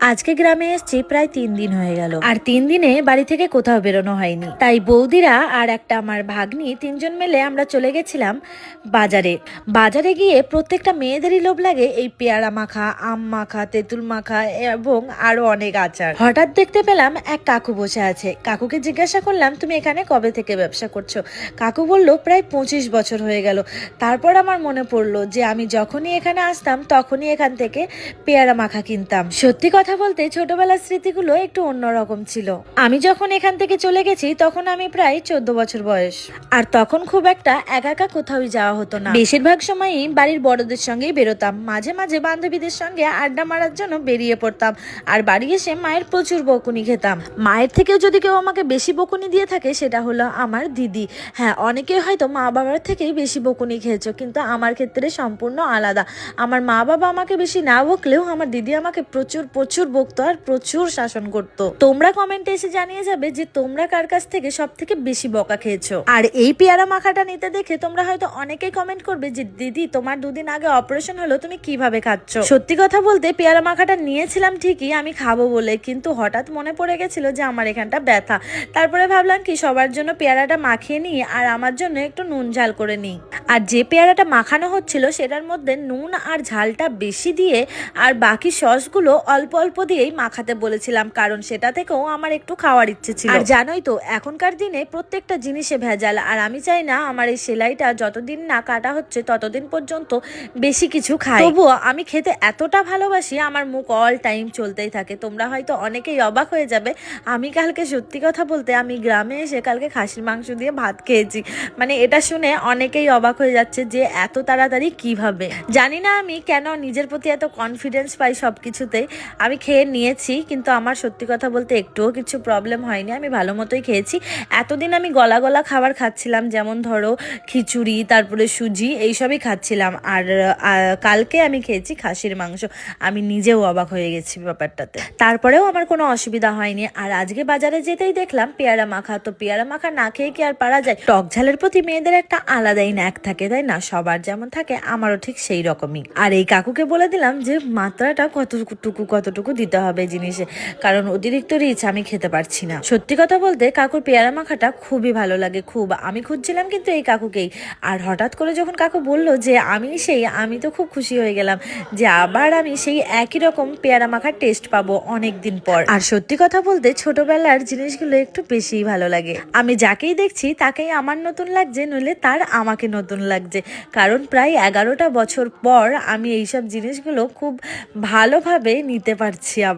আজকে গ্রামে এসেছি প্রায় তিন দিন হয়ে গেল। আর তিন দিনে বাড়ি থেকে কোথাও বেরোনো হয়নি। তাই বৌদিরা আর একটা আমার ভাগ্নি তিনজন মিলে আমরা চলে গেছিলাম বাজারে। বাজারে গিয়ে প্রত্যেকটা মেয়েদেরই লোভ লাগে এই পেয়ারা মাখা, আম মাখা, তেঁতুল মাখা এবং আরও অনেক আচার। হঠাৎ দেখতে পেলাম এক কাকু বসে আছে। কাকুকে জিজ্ঞাসা করলাম, তুমি এখানে কবে থেকে ব্যবসা করছ? কাকু বলল, প্রায় পঁচিশ বছর হয়ে গেল। তারপর আমার মনে পড়ল যে আমি যখনই এখানে আসতাম, তখনই এখান থেকে পেয়ারা মাখা কিনতাম। সত্যি কথা বলতে ছোটবেলার স্মৃতিগুলো একটু অন্যরকম ছিল। আমি যখন এখান থেকে চলে গেছি, তখন আমি প্রায় চোদ্দ বছর বয়স। আর তখন খুব একটা একা একা কোথাও যাওয়া হতো না। বেশিরভাগ সময়ই বাড়ির বড়দের সঙ্গেই বেরোতাম। মাঝে মাঝে বান্ধবীদের সঙ্গে আড্ডা মারার জন্য বেরিয়ে পড়তাম। আর বাড়ি এসে মায়ের প্রচুর বকুনি খেতাম। মায়ের থেকেও যদি কেউ আমাকে বেশি বকুনি দিয়ে থাকে, সেটা হলো আমার দিদি। হ্যাঁ অনেকে হয়তো মা বাবার থেকেই বেশি বকুনি খেয়েছো, কিন্তু আমার ক্ষেত্রে সম্পূর্ণ আলাদা। আমার মা বাবা আমাকে বেশি না বকলেও আমার দিদি আমাকে প্রচুর প্রচুর বকতো আর প্রচুর শাসন করতো। তোমরা কমেন্টে এসে জানিয়ে যাবে যে তোমরা কার কাছ থেকে সব থেকে বেশি বকা খেয়েছো। আর এই পেয়ারা মাখাটা নিতে দেখে তোমরা হয়তো অনেকেই কমেন্ট করবে যে, দিদি, তোমার দুদিন আগে অপারেশন হলো, তুমি কীভাবে খাচ্ছ? সত্যি কথা বলতে, পেয়ারা মাখাটা নিয়েছিলাম ঠিকই, আমি খাব বলে, কিন্তু হঠাৎ মনে পড়ে গেছিল যে, আমার এখানটা ব্যথা। তারপরে ভাবলাম কি, সবার জন্য পেয়ারাটা মাখিয়ে নিই, আর আমার জন্য একটু নুন ঝাল করে নিই। আর যে পেয়ারাটা মাখানো হচ্ছিল, সেটার মধ্যে নুন আর ঝালটা বেশি দিয়ে, আর বাকি সসগুলো অল্প অল্প দিয়েই মাখাতে বলেছিলাম কারণ সেটা থেকেও আমার একটু খাওয়ার ইচ্ছে ছিল। আর জানোই তো এখনকার দিনে প্রত্যেকটা জিনিসে ভেজাল আর আমি চাই না আমার এই সেলাইটা যতদিন না কাটা হচ্ছে ততদিন পর্যন্ত বেশি কিছু খাই। তবুও আমি খেতে এতটা ভালোবাসি আমার মুখ অল টাইম চলতেই থাকে। তোমরা হয়তো অনেকেই অবাক হয়ে যাবে আমি কালকে সত্যি কথা বলতে আমি গ্রামে এসে কালকে খাসির মাংস দিয়ে ভাত খেয়েছি। মানে এটা শুনে অনেকেই অবাক হয়ে যাচ্ছে যে এত তাড়াতাড়ি কীভাবে? জানি না আমি কেন নিজের প্রতি এত কনফিডেন্স পাই সব কিছুতেই আমি খেয়ে নিয়েছি, কিন্তু আমার সত্যি কথা বলতে একটুও কিছু প্রবলেম হয়নি। আমি ভালো মতোই খেয়েছি। এতদিন আমি গলা গলা খাবার খাচ্ছিলাম, যেমন ধরো খিচুড়ি, তারপরে সুজি, এইসবই খাচ্ছিলাম। আর কালকে আমি খেয়েছি খাসির মাংস। আমি নিজেও অবাক হয়ে গেছি ব্যাপারটাতে। তারপরেও আমার কোনো অসুবিধা হয়নি। আর আজকে বাজারে যেতেই দেখলাম পেয়ারা মাখা। তো পেয়ারা মাখা না খেয়ে কি আর পারা যায়? টক ঝালের প্রতি মেয়েদের একটা আলাদাই ন্যাক থাকে, তাই না? সবার যেমন থাকে, আমারও ঠিক সেই রকমই। আর এই কাকুকে বলে দিলাম যে, মাত্রাটা কতটুকু কতটুকু দিতে হবে জিনিসে। কারণ অতিরিক্ত রিচ আমি খেতে পারছি না। সত্যি কথা বলতে কাকুর পেয়ারা মাখাটা খুবই ভালো লাগে, খুব। আমি খুঁজছিলাম কিন্তু এই কাকুকেই। আর হঠাৎ করে যখন কাকু বলল যে আমি সেই, আমি তো খুব খুশি হয়ে গেলাম যে আবার আমি সেই একই রকম পেয়ারা মাখার টেস্ট পাবো অনেক দিন পর। আর সত্যি কথা বলতে ছোটবেলার জিনিসগুলো একটু বেশিই ভালো লাগে। আমি যাকেই দেখছি তাকেই আমার নতুন লাগছে, নইলে তার আমাকে নতুন লাগছে। কারণ প্রায় এগারোটা বছর পর আমি এইসব জিনিসগুলো খুব ভালোভাবে নিতে পারছি আবার।